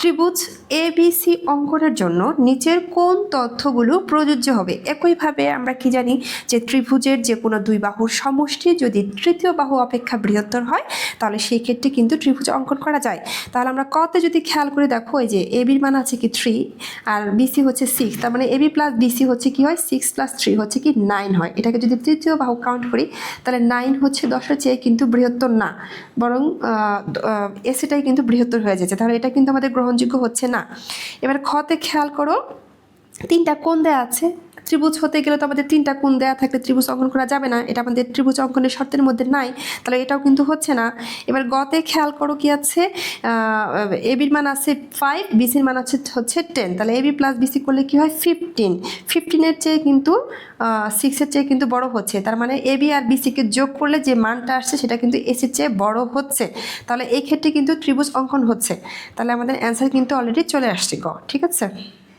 ত্রিভুজ এবিসি অঙ্কনের জন্য নিচের কোন তথ্যগুলো প্রযোজ্য হবে? একইভাবে আমরা কি জানি যে ত্রিভুজের যে কোনো দুই বাহুর সমষ্টি যদি তৃতীয় বাহু অপেক্ষা বৃহত্তর হয়, তাহলে সেই ক্ষেত্রে কিন্তু ত্রিভুজ অঙ্কন করা যায়। তাহলে আমরা কতে যদি খেয়াল করে দেখো, এই যে এবির মান আছে কি থ্রি আর বিসি হচ্ছে সিক্স তার মানে এবি প্লাস বিসি হচ্ছে কি হয়? সিক্স প্লাস থ্রি হচ্ছে কি নাইন হয়। এটাকে যদি তৃতীয় বাহু কাউন্ট করি, তাহলে নাইন হচ্ছে দশের চেয়ে কিন্তু বৃহত্তর না। বরং এসিটাই কিন্তু বৃহত্তর হয়ে যাচ্ছে। তাহলে এটা কিন্তু আমাদের গ্রহণযোগ্য হচ্ছে না। এবার খতে খেয়াল করো তিনটা কোণ দেয়া আছে। ত্রিভুজ হতে গেলে তো আমাদের তিনটা কোণ দেয়া থাকলে ত্রিভুজ অঙ্কন করা যাবে না। এটা আমাদের ত্রিভুজ অঙ্কনের শর্তের মধ্যে নাই। তাহলে এটাও কিন্তু হচ্ছে না। এবার গতে খেয়াল করো কি আছে? এবির মান আছে ফাইভ বিসির মান আছে হচ্ছে টেন তাহলে এবি প্লাস বিসি করলে কি হয়? ফিফটিন ফিফটিনের চেয়ে কিন্তু সিক্সের চেয়ে কিন্তু বড় হচ্ছে। তার মানে এবি আর বিসিকে যোগ করলে যে মানটা আসছে সেটা কিন্তু এসির চেয়ে বড় হচ্ছে। তাহলে এই ক্ষেত্রে কিন্তু ত্রিভুজ অঙ্কন হচ্ছে। তাহলে আমাদের অ্যান্সার কিন্তু অলরেডি চলে আসছে গ। ঠিক আছে?